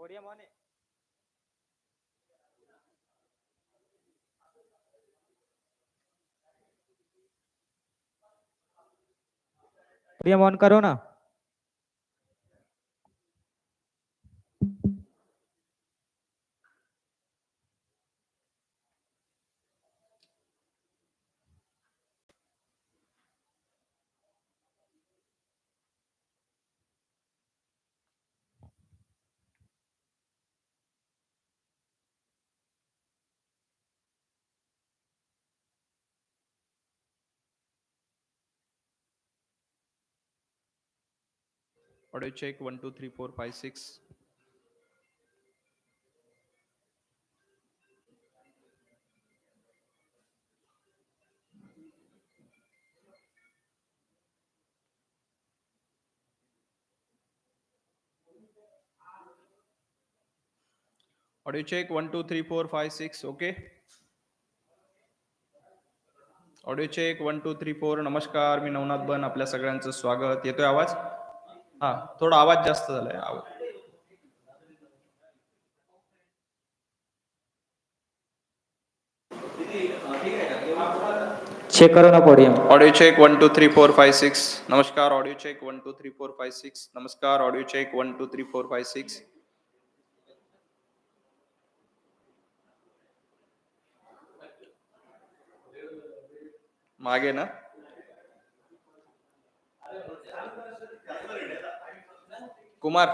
Podium on आहे podium on करो ना। Audio check one two three four five six audio check one two three four five six okay audio check one two three four नमस्कार मी नवनाथ बन आपल्या सगळ्यांचं स्वागत. येतोय आवाज? हा थोडा आवाज जास्त झालाय. आवाज चेक करो ना podium audio check one two three four five six नमस्कार audio check one two three four five six नमस्कार audio check one two three four five six मागे ना? Kumar.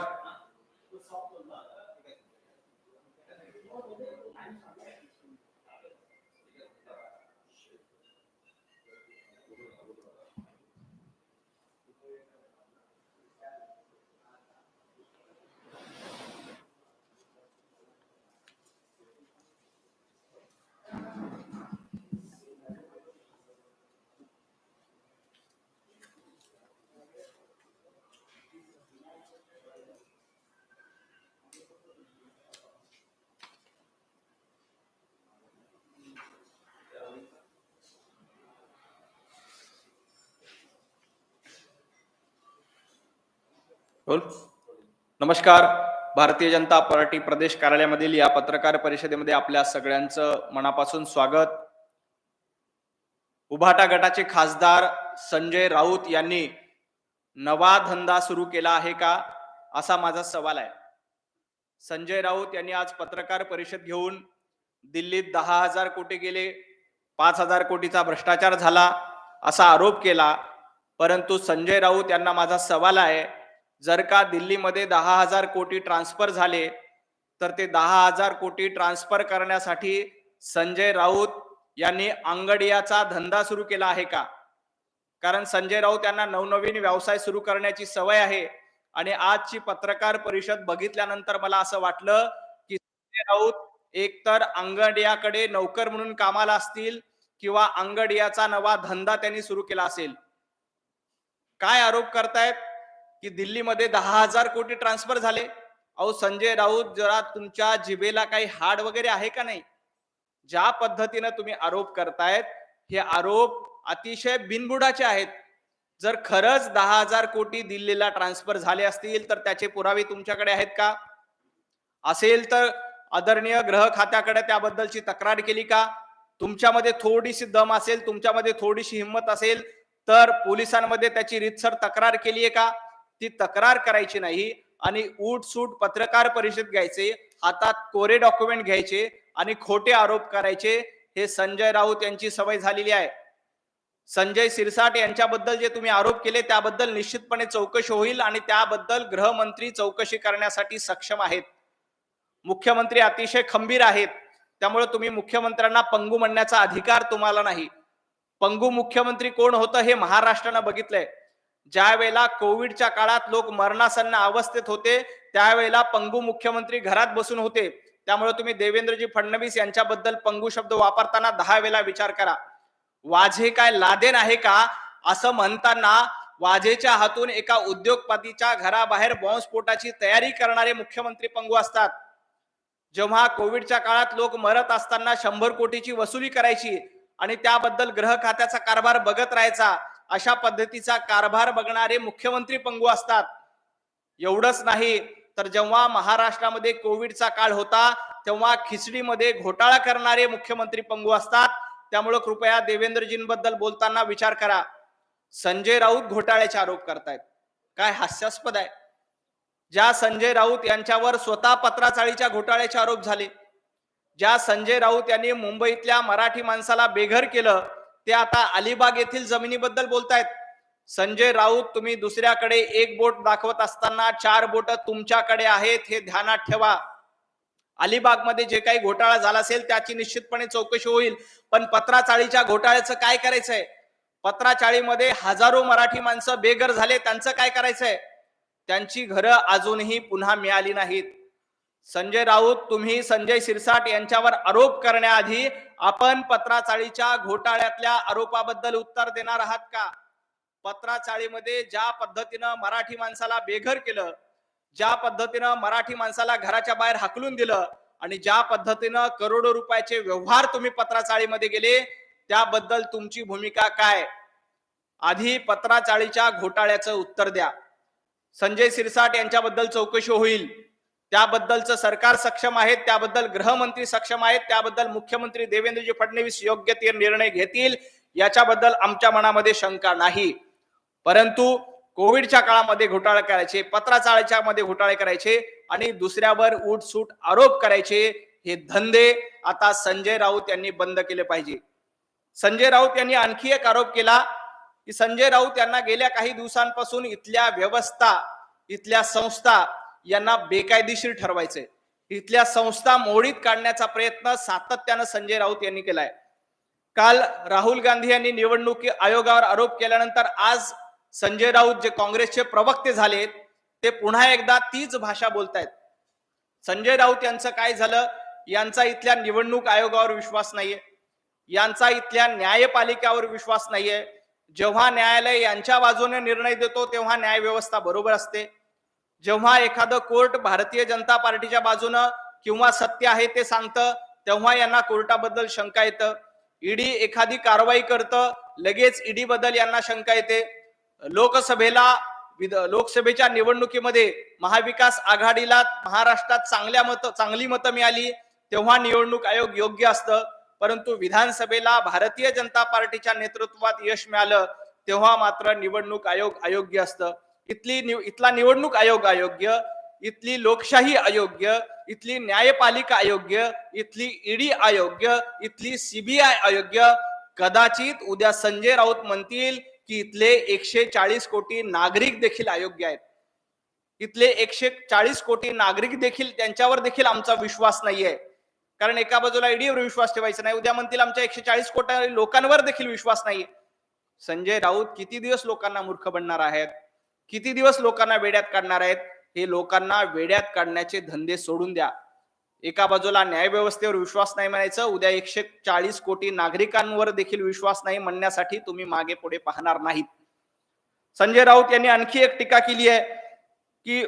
बोल. नमस्कार. भारतीय जनता पार्टी प्रदेश कार्यालयामधील या पत्रकार परिषदेमध्ये आपल्या सगळ्यांचं मनापासून स्वागत. उभाटा गटाचे खासदार संजय राऊत यांनी नवा धंदा सुरू केला आहे का? असा माझा सवाल आहे. संजय राऊत यांनी आज पत्रकार परिषद घेऊन दिल्लीत दहा हजार कोटी गेले पाच हजार कोटीचा भ्रष्टाचार झाला असा आरोप केला. परंतु संजय राऊत यांना माझा सवाल आहे जर का दिल्लीमध्ये दहा हजार कोटी ट्रान्सफर झाले तर ते दहा हजार कोटी ट्रान्सफर करण्यासाठी संजय राऊत यांनी अंगडियाचा धंदा सुरू केला आहे का? कारण संजय राऊत यांना नवनवीन व्यवसाय सुरू करण्याची सवय आहे. आणि आजची पत्रकार परिषद बघितल्यानंतर मला असं वाटलं की संजय राऊत एकतर अंगडियाकडे नौकर म्हणून कामाला असतील किंवा अंगडियाचा नवा धंदा त्यांनी सुरू केला असेल. काय आरोप करतायत? की दिल्लीमध्ये दहा हजार कोटी ट्रान्सफर झाले. अहो संजय राऊत जरा तुमच्या जिबेला काही हाड वगैरे आहे का नाही? ज्या पद्धतीनं तुम्ही आरोप करतायत हे आरोप अतिशय बिनबुडाचे आहेत. जर खरंच दहा हजार कोटी दिल्लीला ट्रान्सफर झाले असतील तर त्याचे पुरावे तुमच्याकडे आहेत का? असेल तर आदरणीय ग्रह खात्याकडे त्याबद्दलची तक्रार केली का? तुमच्यामध्ये थोडीशी दम असेल तुमच्यामध्ये थोडीशी हिंमत असेल तर पोलिसांमध्ये त्याची रितसर तक्रार केली आहे का? ती तक्रार करायची नाही आणि उठ सूट पत्रकार परिषद घ्यायचे हातात कोरे डॉक्युमेंट घ्यायचे आणि खोटे आरोप करायचे हे संजय राऊत यांची सवय झालेली आहे. संजय सिरसाट यांच्याबद्दल जे तुम्ही आरोप केले त्याबद्दल निश्चितपणे चौकशी होईल आणि त्याबद्दल गृहमंत्री चौकशी करण्यासाठी सक्षम आहेत. मुख्यमंत्री अतिशय खंबीर आहेत त्यामुळे तुम्ही मुख्यमंत्र्यांना पंगू म्हणण्याचा अधिकार तुम्हाला नाही. पंगू मुख्यमंत्री कोण होतं हे महाराष्ट्रानं बघितलंय. ज्या वेळेला कोविडच्या काळात लोक मरणासन्न अवस्थेत होते त्यावेळेला पंगू मुख्यमंत्री घरात बसून होते. त्यामुळे तुम्ही देवेंद्रजी फडणवीस यांच्याबद्दल पंगू शब्द वापरताना दहा वेळा विचार करा. वाझे काय लादेन आहे का? असं म्हणताना वाझेच्या हातून एका उद्योगपतीच्या घराबाहेर बॉम्बस्फोटाची तयारी करणारे मुख्यमंत्री पंगू असतात. जेव्हा कोविडच्या काळात लोक मरत असताना शंभर कोटीची वसुली करायची आणि त्याबद्दल ग्रह खात्याचा कारभार बघत राहायचा अशा पद्धतीचा कारभार बघणारे मुख्यमंत्री पंगू असतात. एवढंच नाही तर जेव्हा महाराष्ट्रामध्ये कोविडचा काळ होता तेव्हा खिचडीमध्ये घोटाळा करणारे मुख्यमंत्री पंगू असतात. त्यामुळे कृपया देवेंद्रजींबद्दल बोलताना विचार करा. संजय राऊत घोटाळ्याचे आरोप करतायत. काय हास्यास्पद आहे. ज्या संजय राऊत यांच्यावर स्वतः पत्राचाळीच्या घोटाळ्याचे आरोप झाले. ज्या संजय राऊत यांनी मुंबईतल्या मराठी माणसाला बेघर केलं ते आता अलिबाग येथील जमिनीबद्दल बोलतायत. संजय राऊत तुम्ही दुसऱ्याकडे एक बोट दाखवत असताना चार बोट तुमच्याकडे आहेत हे ध्यानात ठेवा. अलिबागमध्ये जे काही घोटाळा झाला असेल त्याची निश्चितपणे चौकशी होईल. पण पत्राचाळीच्या घोटाळ्याचं काय करायचंय? पत्राचाळीमध्ये हजारो मराठी माणसं बेघर झाले त्यांचं काय करायचंय? त्यांची घरं अजूनही पुन्हा मिळाली नाहीत. संजय राऊत तुम्ही संजय सिरसाट यांच्यावर आरोप करण्याआधी आपण पत्राचाळीच्या घोटाळ्यातल्या आरोपाबद्दल उत्तर देणार आहात का? पत्राचाळीमध्ये ज्या पद्धतीनं मराठी माणसाला बेघर केलं ज्या पद्धतीनं मराठी माणसाला घराच्या बाहेर हाकलून दिलं आणि ज्या पद्धतीनं करोडो रुपयाचे व्यवहार तुम्ही पत्राचाळीमध्ये गेले त्याबद्दल तुमची भूमिका काय? आधी पत्राचाळीच्या घोटाळ्याचं उत्तर द्या. संजय सिरसाट यांच्याबद्दल चौकशी होईल. त्याबद्दलचं सरकार सक्षम आहे त्याबद्दल गृहमंत्री सक्षम आहेत त्याबद्दल मुख्यमंत्री देवेंद्रजी फडणवीस योग्य ते निर्णय घेतील याच्याबद्दल आमच्या मनामध्ये शंका नाही. परंतु कोविडच्या काळामध्ये घोटाळे करायचे पत्राचाळीच्या मध्ये घोटाळे करायचे आणि दुसऱ्यावर उठसूट आरोप करायचे हे धंदे आता संजय राऊत यांनी बंद केले पाहिजे. संजय राऊत यांनी आणखी एक आरोप केला की संजय राऊत यांना गेल्या काही दिवसांपासून इथल्या व्यवस्था इथल्या संस्था यांना बेकायदेशीर ठरवायचे इथल्या संस्था मोडीत काढण्याचा प्रयत्न सातत्यानं संजय राऊत यांनी केलाय. काल राहुल गांधी यांनी निवडणूक आयोगावर आरोप केल्यानंतर आज संजय राऊत जे काँग्रेसचे प्रवक्ते झालेत ते पुन्हा एकदा तीच भाषा बोलतायत. संजय राऊत यांचं काय झालं? यांचा इथल्या निवडणूक आयोगावर विश्वास नाहीये. यांचा इथल्या न्यायपालिकेवर विश्वास नाहीये. जेव्हा न्यायालय यांच्या बाजूने निर्णय देतो तेव्हा न्याय व्यवस्था बरोबर असते. जेव्हा एखादं कोर्ट भारतीय जनता पार्टीच्या बाजूनं किंवा सत्य आहे ते सांगतं तेव्हा यांना कोर्टाबद्दल शंका येतं. ईडी एखादी कारवाई करतं लगेच ईडी बद्दल यांना शंका येते. लोकसभेला लोकसभेच्या निवडणुकीमध्ये महाविकास आघाडीला महाराष्ट्रात चांगल्या मत चांगली मतं मिळाली तेव्हा निवडणूक आयोग योग्य असतं. परंतु विधानसभेला भारतीय जनता पार्टीच्या नेतृत्वात यश मिळालं तेव्हा मात्र निवडणूक आयोग अयोग्य असतं. इथली निव- इथला निवडणूक आयोग अयोग्य इथली लोकशाही अयोग्य इथली न्यायपालिका अयोग्य इथली ईडी अयोग्य इथली सीबीआय अयोग्य. कदाचित उद्या संजय राऊत म्हणतील की इथले एकशे चाळीस कोटी नागरिक देखील अयोग्य आहेत. इथले एकशे चाळीस कोटी नागरिक देखील त्यांच्यावर देखील आमचा विश्वास नाहीये. कारण एका बाजूला ईडीवर विश्वास ठेवायचा नाही उद्या म्हणतील आमच्या एकशे चाळीस कोटी लोकांवर देखील विश्वास नाहीये. संजय राऊत किती दिवस लोकांना मूर्ख बनणार आहेत? किती दिवस लोकांना वेड्यात काढणार आहेत? हे लोकांना वेड्यात काढण्याचे धंदे सोडून द्या. एका बाजूला न्याय व्यवस्थेवर विश्वास नाही म्हणायचं उद्या एकशे चाळीस कोटी नागरिकांवर देखील विश्वास नाही म्हणण्यासाठी तुम्ही मागे पुढे पाहणार नाहीत. संजय राऊत यांनी आणखी एक टीका केली आहे की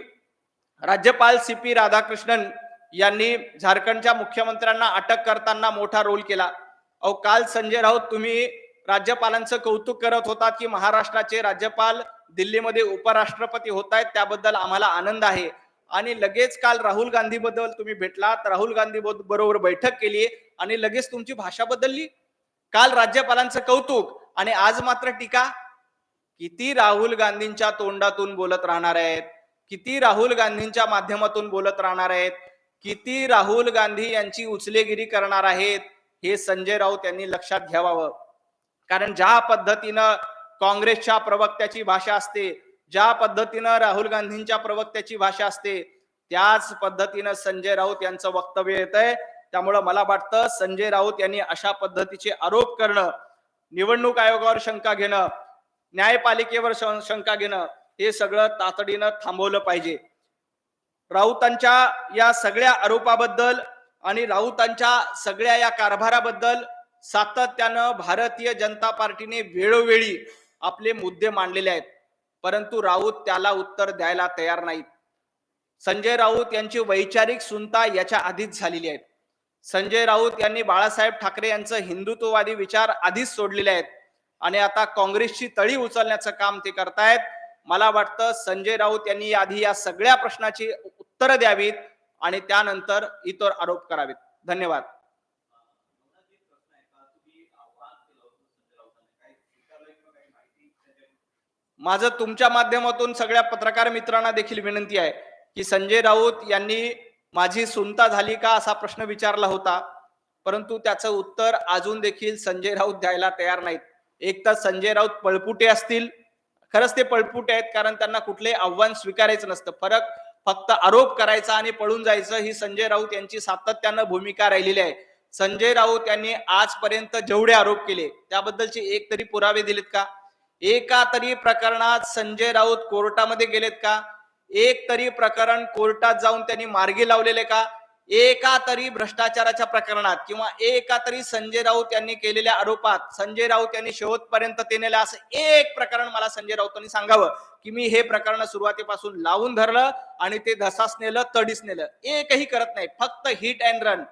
राज्यपाल सी पी राधाकृष्णन यांनी झारखंडच्या मुख्यमंत्र्यांना अटक करताना मोठा रोल केला. अहो काल संजय राऊत तुम्ही राज्यपालांचं कौतुक करत होतात की महाराष्ट्राचे राज्यपाल दिल्लीमध्ये उपराष्ट्रपती होत आहेत त्याबद्दल आम्हाला आनंद आहे. आणि लगेच काल राहुल गांधी बद्दल तुम्ही भेटलात. राहुल गांधी बरोबर बैठक केली आणि लगेच तुमची भाषा बदलली. काल राज्यपालांचं कौतुक आणि आज मात्र टीका. किती राहुल गांधींच्या तोंडातून बोलत राहणार आहेत? किती राहुल गांधींच्या माध्यमातून बोलत राहणार आहेत? किती राहुल गांधी यांची उचलेगिरी करणार आहेत? हे संजय राऊत यांनी लक्षात घ्यावावं. कारण ज्या पद्धतीनं काँग्रेसच्या प्रवक्त्याची भाषा असते. ज्या पद्धतीनं राहुल गांधींच्या प्रवक्त्याची भाषा असते त्याच पद्धतीनं संजय राऊत यांचं वक्तव्य येत आहे त्यामुळं मला वाटतं संजय राऊत यांनी अशा पद्धतीचे आरोप करणं निवडणूक आयोगावर शंका घेणं न्यायपालिकेवर शंका घेणं हे सगळं तातडीनं थांबवलं पाहिजे. राऊतांच्या या सगळ्या आरोपाबद्दल आणि राऊतांच्या सगळ्या या कारभाराबद्दल सातत्यानं भारतीय जनता पार्टीने वेळोवेळी आपले मुद्दे मांडलेले आहेत. परंतु राऊत त्याला उत्तर द्यायला तयार नाहीत. संजय राऊत यांची वैचारिक सुनता याच्या आधीच झालेली आहे. संजय राऊत यांनी बाळासाहेब ठाकरे यांचं हिंदुत्ववादी विचार आधीच सोडलेले आहेत. आणि आता काँग्रेसची तळी उचलण्याचं काम ते करतायत. मला वाटतं संजय राऊत यांनी आधी या सगळ्या प्रश्नाची उत्तरं द्यावीत आणि त्यानंतर इतर आरोप करावेत. धन्यवाद. माझं तुमच्या माध्यमातून सगळ्या पत्रकार मित्रांना देखील विनंती आहे की संजय राऊत यांनी माझी सुनता झाली का असा प्रश्न विचारला होता. परंतु त्याचं उत्तर अजून देखील संजय राऊत द्यायला तयार नाहीत. एक तर संजय राऊत पळपुटे असतील. खरंच ते पळपुटे आहेत कारण त्यांना कुठले आव्हान स्वीकारायचं नसतं. फरक फक्त आरोप करायचा आणि पळून जायचं ही संजय राऊत यांची सातत्यानं भूमिका राहिलेली आहे. संजय राऊत यांनी आजपर्यंत जेवढे आरोप केले त्याबद्दलचे एक तरी पुरावे दिलेत का? एका तरी प्रकरणात संजय राऊत कोर्टामध्ये गेलेत का? एक तरी प्रकरण कोर्टात जाऊन त्यांनी मार्गी लावलेले का? एका तरी भ्रष्टाचाराच्या प्रकरणात किंवा एका तरी संजय राऊत यांनी केलेल्या आरोपात संजय राऊत यांनी शेवटपर्यंत ते नेलं असं एक प्रकरण मला संजय राऊतांनी सांगावं की मी हे प्रकरण सुरुवातीपासून लावून धरलं आणि ते धसास नेलं तडीस नेलं. एकही करत नाही. फक्त हिट अँड रन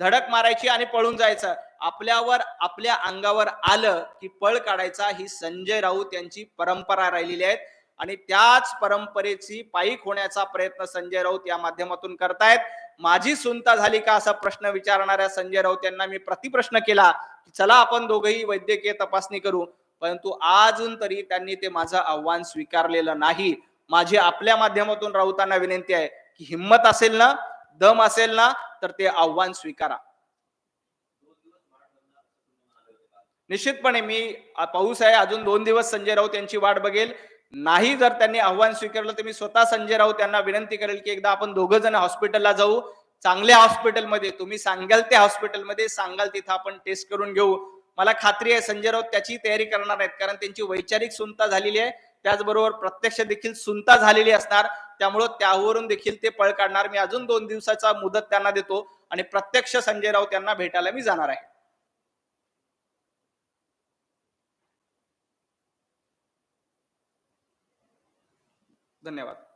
धडक मारायची आणि पळून जायचं. आपल्यावर आपल्या अंगावर आलं की पळ काढायचा ही संजय राऊत यांची परंपरा राहिलेली आहे. आणि त्याच परंपरेची पायीक होण्याचा प्रयत्न संजय राऊत या माध्यमातून करतायत. माझी सुनता झाली का असा प्रश्न विचारणाऱ्या संजय राऊत यांना मी प्रतिप्रश्न केला की चला आपण दोघही वैद्यकीय तपासणी करू. परंतु अजून तरी त्यांनी ते माझं आव्हान स्वीकारलेलं नाही. माझी आपल्या माध्यमातून राऊतांना विनंती आहे की हिंमत असेल ना दम असेल ना तर ते आव्हान स्वीकारा. निश्चितपणे मी पाऊस आहे अजून दोन दिवस संजय राऊत यांची वाट बघेल. नाही जर त्यांनी आव्हान स्वीकारलं तर मी स्वतः संजय राऊत यांना विनंती करेल की एकदा आपण दोघं जण हॉस्पिटलला जाऊ. चांगल्या हॉस्पिटलमध्ये तुम्ही सांगाल त्या हॉस्पिटलमध्ये सांगाल तिथं आपण टेस्ट करून घेऊ. मला खात्री आहे संजय राऊत त्याची तयारी करणार आहेत कारण त्यांची वैचारिक सुनता झालेली आहे. त्याचबरोबर प्रत्यक्ष देखील सुनता झालेली असणार. त्यामुळं त्यावरून देखील ते पळ काढणार. मी अजून दोन दिवसाचा मुदत त्यांना देतो आणि प्रत्यक्ष संजय राऊत यांना भेटायला मी जाणार आहे. धन्यवाद.